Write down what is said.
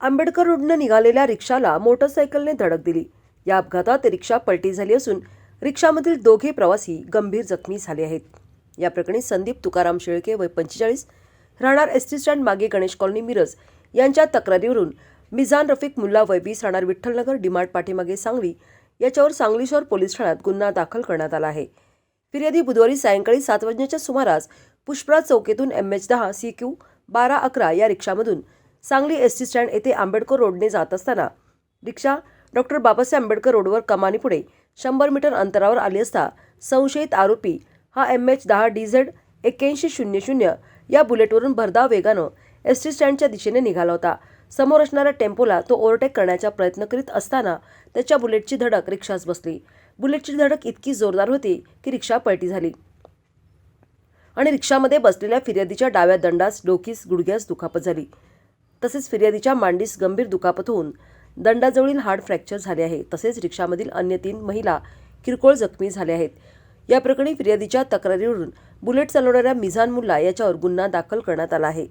आंबेडकर रोडनं निघालेल्या रिक्षाला मोटरसायकलने धडक दिली. या अपघातात रिक्षा पलटी झाली असून रिक्षामधील दोघे प्रवासी गंभीर जखमी झाले आहेत. या प्रकरणी संदीप तुकाराम शेळके वय पंचेचाळीस राहणार एस टी स्टँड मागे गणेश कॉलनी मिरज यांच्या तक्रारीवरून मिझान रफिक मुल्ला वैबीस राहणार विठ्ठलनगर डिमार्ट पाठीमागे सांगली याच्यावर सांगली शहर पोलीस ठाण्यात गुन्हा दाखल करण्यात आला आहे. फिर्यादी बुधवारी सायंकाळी सात वाजण्याच्या सुमारास पुष्पराज चौकेतून एम एच दहा सी क्यू बारा अकरा या रिक्षामधून सांगली एस टी स्टँड येथे आंबेडकर रोडने जात असताना रिक्षा डॉक्टर बाबासाहेब आंबेडकर रोडवर कमानीपुढे शंभर मीटर अंतरावर आली असता संशयित आरोपी हा एम एच दहा डी झेड एक्क्याऐंशी शून्य शून्य या बुलेटवरून भरधाव वेगानं एस टी स्टँडच्या दिशेने निघाला होता. समोर असणाऱ्या टेम्पोला तो ओव्हरटेक करण्याचा प्रयत्न करीत असताना त्याच्या बुलेटची धडक रिक्षास बसली. बुलेटची धडक इतकी जोरदार होती की रिक्षा पलटी झाली. आणि रिक्षामध्ये बसलेल्या फिर्यादीच्या डाव्या दंडास डोकीस गुडघ्यास दुखापत झाली. तसेच फिर्यादीच्या मांडीस गंभीर दुखापत होऊन दंडाजवळील हाड फ्रॅक्चर झाले आहे. तसेच रिक्षामधील अन्य तीन महिला किरकोळ जखमी झाल्या आहेत. या प्रकरणी फिर्यादीच्या तक्रारीवरून बुलेट चालवणाऱ्या मिझान मुल्ला याच्यावर गुन्हा दाखल करण्यात आला आहे.